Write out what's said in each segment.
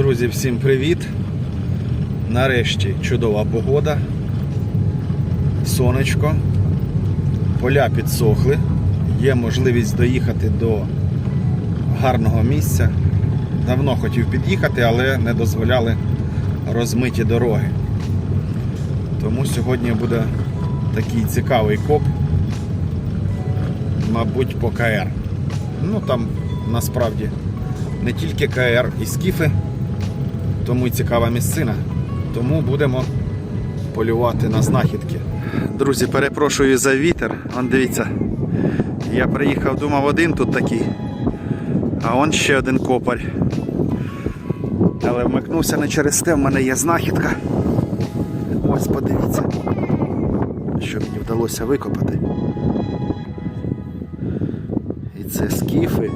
Друзі, всім привіт! Нарешті чудова погода, сонечко, поля підсохли, є можливість доїхати до гарного місця. Давно хотів під'їхати, але не дозволяли розмиті дороги. Тому сьогодні буде такий цікавий коп, мабуть, по КР. Ну там насправді не тільки КР і скіфи, тому й цікава місцина. Тому будемо полювати на знахідки. Друзі, перепрошую за вітер. Вон дивіться, я приїхав, думав один тут такий, а он ще один копаль. Але вмикнувся не через те, в мене є знахідка. Ось подивіться, що мені вдалося викопати. І це скіфи.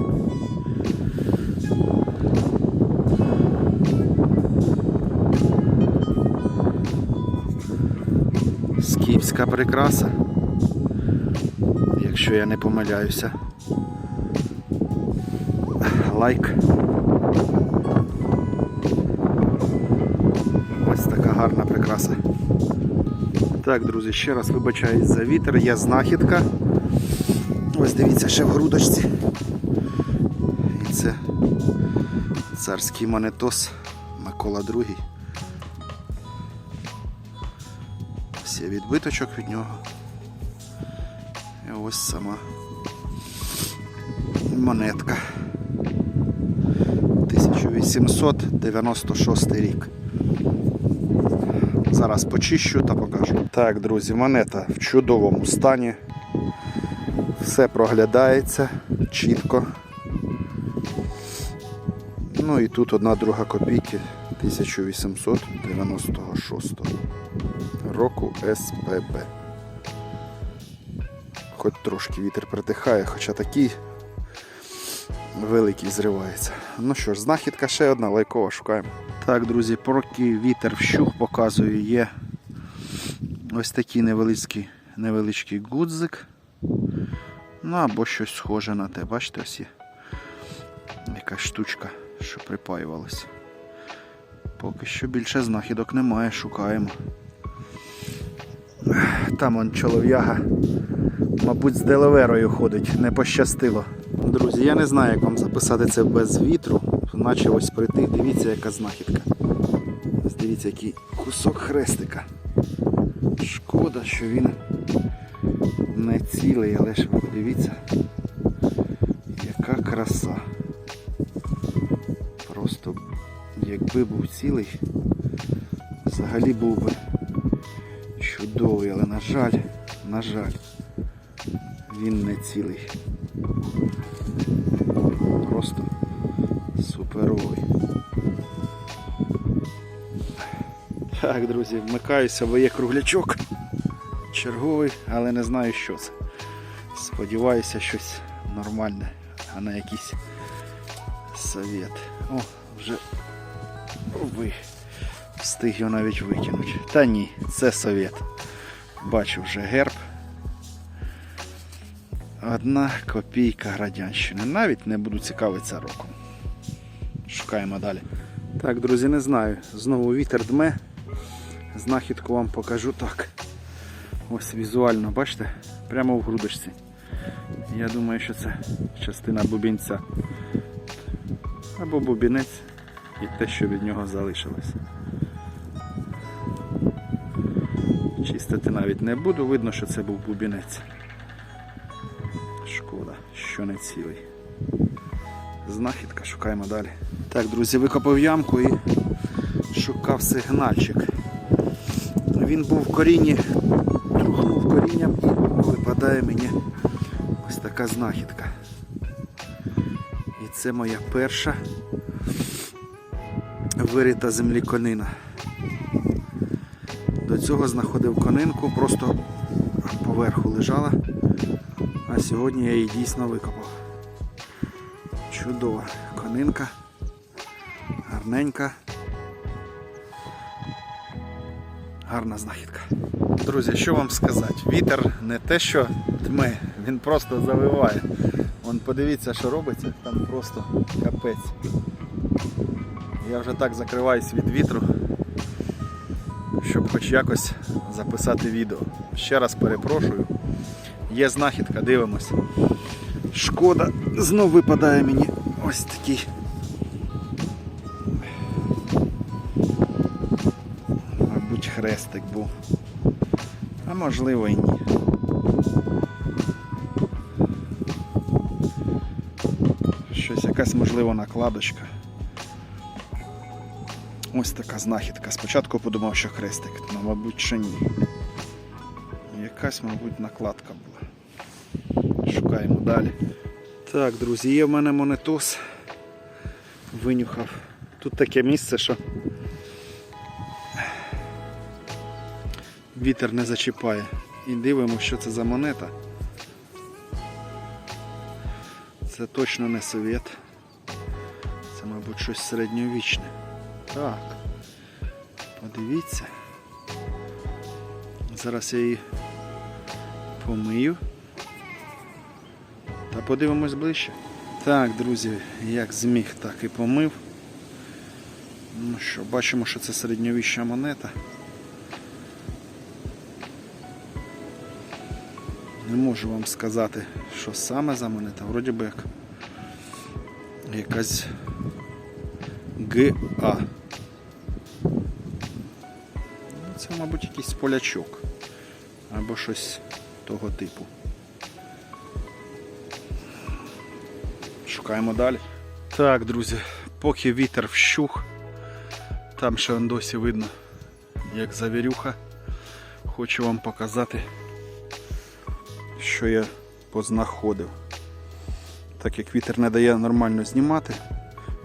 Скіфська прикраса. Якщо я не помиляюся. Лайк. Ось така гарна прикраса. Так, друзі, ще раз вибачаюсь за вітер, є знахідка. Ось дивіться, ще в грудочці. І це царський монетос Микола II. Ось відбиточок від нього. І ось сама монетка. 1896 рік. Зараз почищу та покажу. Так, друзі, монета в чудовому стані. Все проглядається чітко. Ну і тут одна друга копійки 1896 року СПБ. Хоч трошки вітер притихає, хоча такий великий зривається. Ну що ж, знахідка ще одна лайкова, шукаємо. Так, друзі, поки вітер вщух показує, є ось такий невеличкий, невеличкий гудзик. Ну або щось схоже на те. Бачите, ось є якась штучка, що припаювалася. Поки що більше знахідок немає, шукаємо. Там он чолов'яга, мабуть, з делаверою ходить, не пощастило. Друзі, я не знаю, як вам записати це без вітру, наче ось прийти, дивіться, яка знахідка. Дивіться, який кусок хрестика. Шкода, що він не цілий, але ж ви подивіться, яка краса. Просто якби був цілий, взагалі був би чудовий, але на жаль, на жаль, він не цілий. Просто суперовий. Так, друзі, вмикаюся, бо є круглячок. Черговий, але не знаю що це. Сподіваюся, щось нормальне, а не якийсь совет. О, вже ви встиг його навіть викинути. Та ні, це совет. Бачу вже герб. Одна копійка радянщини. Навіть не буду цікавитися роком. Шукаємо далі. Так, друзі, не знаю. Знову вітер дме. Знахідку вам покажу так. Ось візуально, бачите? Прямо в грудочці. Я думаю, що це частина бубінця. Або бубінець і те, що від нього залишилось. Чистити навіть не буду, видно, що це був бубінець. Шкода, що не цілий. Знахідка, шукаємо далі. Так, друзі, викопав ямку і шукав сигнальчик. Він був в корінні, трухнув корінням і випадає мені ось така знахідка. І це моя перша вирита землі конина. До цього знаходив конинку, просто поверху лежала, а сьогодні я її дійсно викопав. Чудова конинка, гарненька. Гарна знахідка. Друзі, що вам сказати? Вітер не те, що тьме, він просто завиває. Вон подивіться, що робиться, там просто капець. Я вже так закриваюсь від вітру, хоч якось записати відео. Ще раз перепрошую. Є знахідка, дивимось. Шкода, знов випадає мені ось такий. Мабуть, хрестик був. А можливо і ні. Щось якась можливо накладочка. Ось така знахідка. Спочатку подумав, що хрестик, але мабуть, що ні. Якась, мабуть, накладка була. Шукаємо далі. Так, друзі, є в мене монетос. Винюхав. Тут таке місце, що вітер не зачіпає. І дивимося, що це за монета. Це точно не совєт. Це, мабуть, щось середньовічне. Так. Подивіться. Зараз я її помию. Та подивимось ближче. Так, друзі, як зміг, так і помив. Ну що, бачимо, що це середньовічна монета. Не можу вам сказати, що саме за монета. Вроді би як якась ГА. Це, мабуть, якийсь полячок. Або щось того типу. Шукаємо далі. Так, друзі, поки вітер вщух, там ще досі видно, як завірюха. Хочу вам показати, що я познаходив. Так як вітер не дає нормально знімати,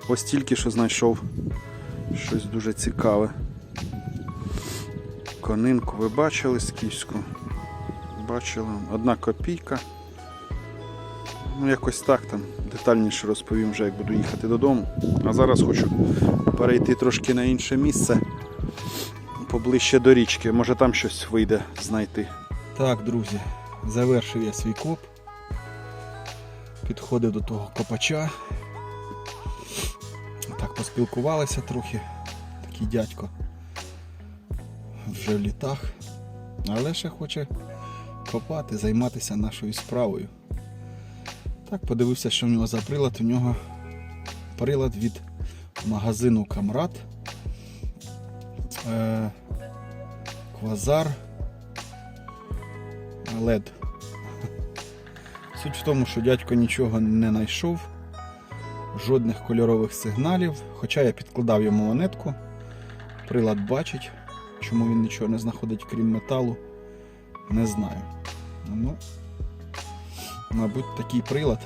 ось тільки що знайшов щось дуже цікаве. Конинку ви бачили скіфську? Бачили, одна копійка. Ну, якось так там детальніше розповім вже, як буду їхати додому. А зараз хочу перейти трошки на інше місце, поближче до річки. Може там щось вийде знайти. Так, друзі, завершив я свій коп. Підходив до того копача. Так, поспілкувалися трохи. Такий дядько вже в літах. Але ще хоче копати, займатися нашою справою. Так, подивився, що в нього за прилад. У нього прилад від магазину Камрад. Е, Квазар LED. Суть в тому, що дядько нічого не знайшов, жодних кольорових сигналів. Хоча я підкладав йому монетку, прилад бачить, чому він нічого не знаходить, крім металу, не знаю. Ну, мабуть, такий прилад.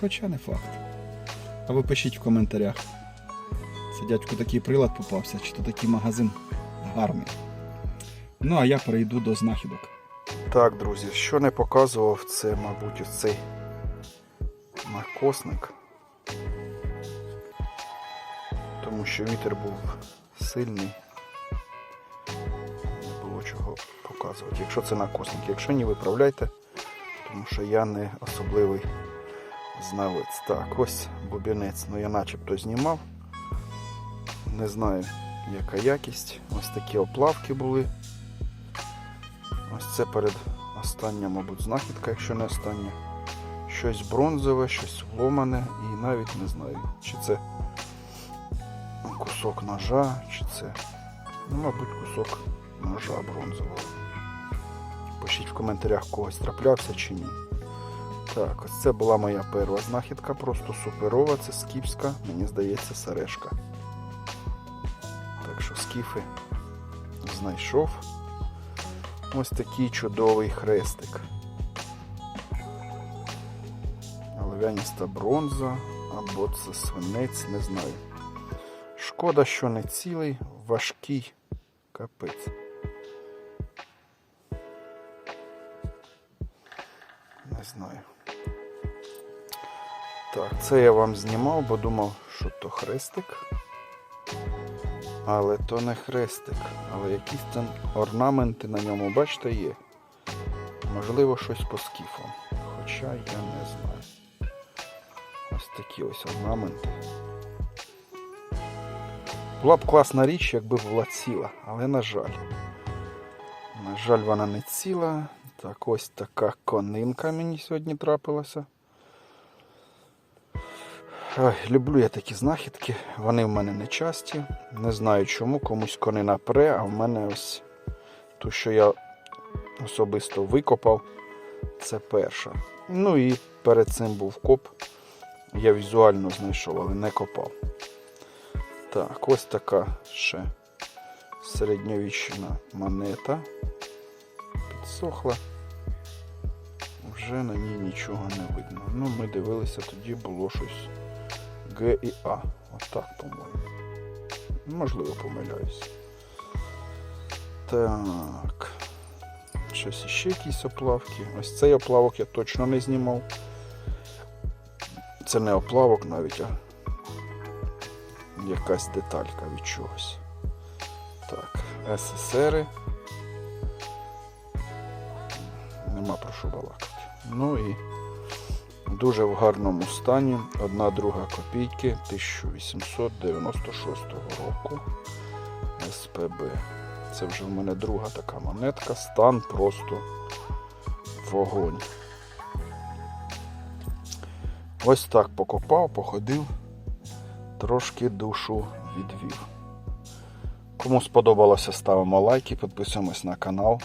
Хоча не факт. А ви пишіть в коментарях. Це дядьку такий прилад попався, чи то такий магазин гарний. Ну, а я перейду до знахідок. Так, друзі, що не показував, це, мабуть, ось цей накосник. Тому що вітер був сильний. Показувати. Якщо це накосник, якщо ні, виправляйте, тому що я не особливий знавець. Так, ось бубінець, ну я начебто знімав. Не знаю, яка якість. Ось такі оплавки були. Ось це перед остання, мабуть, знахідка, якщо не остання. Щось бронзове, щось вломане і навіть не знаю, чи це кусок ножа, чи це, ну, мабуть, кусок ножа бронзового. Пишіть в коментарях, когось траплявся чи ні. Так, ось це була моя перша знахідка, просто суперова, це скіфська, мені здається, сережка. Так що скіфи знайшов. Ось такий чудовий хрестик. Олов'яніста бронза або це свинець, не знаю. Шкода, що не цілий, важкий капець. Не знаю. Так, це я вам знімав, бо думав, що то хрестик. Але то не хрестик, але якісь там орнаменти на ньому, бачите, є. Можливо, щось по скіфам. Хоча я не знаю. Ось такі ось орнаменти. Була б класна річ, якби була ціла, але на жаль. На жаль, вона не ціла. Так, ось така конинка мені сьогодні трапилася. Ой, люблю я такі знахідки, вони в мене не часті. Не знаю чому, комусь конина пре, а в мене ось ту, що я особисто викопав, це перша. Ну і перед цим був коп. Я візуально знайшов, але не копав. Так, ось така ще середньовічна монета. Підсохла. Вже на ній нічого не видно. Ну, ми дивилися, тоді було щось Г і А. Отак, по-моєму. Можливо, помиляюсь. Так. Щось іще якісь оплавки. Ось цей оплавок я точно не знімав. Це не оплавок навіть, а якась деталька від чогось. Так, СССР. Нема про що балакати. Ну і дуже в гарному стані. Одна друга копійки 1896 року. СПБ. Це вже в мене друга така монетка. Стан просто вогонь. Ось так покопав, походив, трошки душу відвів. Кому сподобалося, ставимо лайки, підписуємось на канал.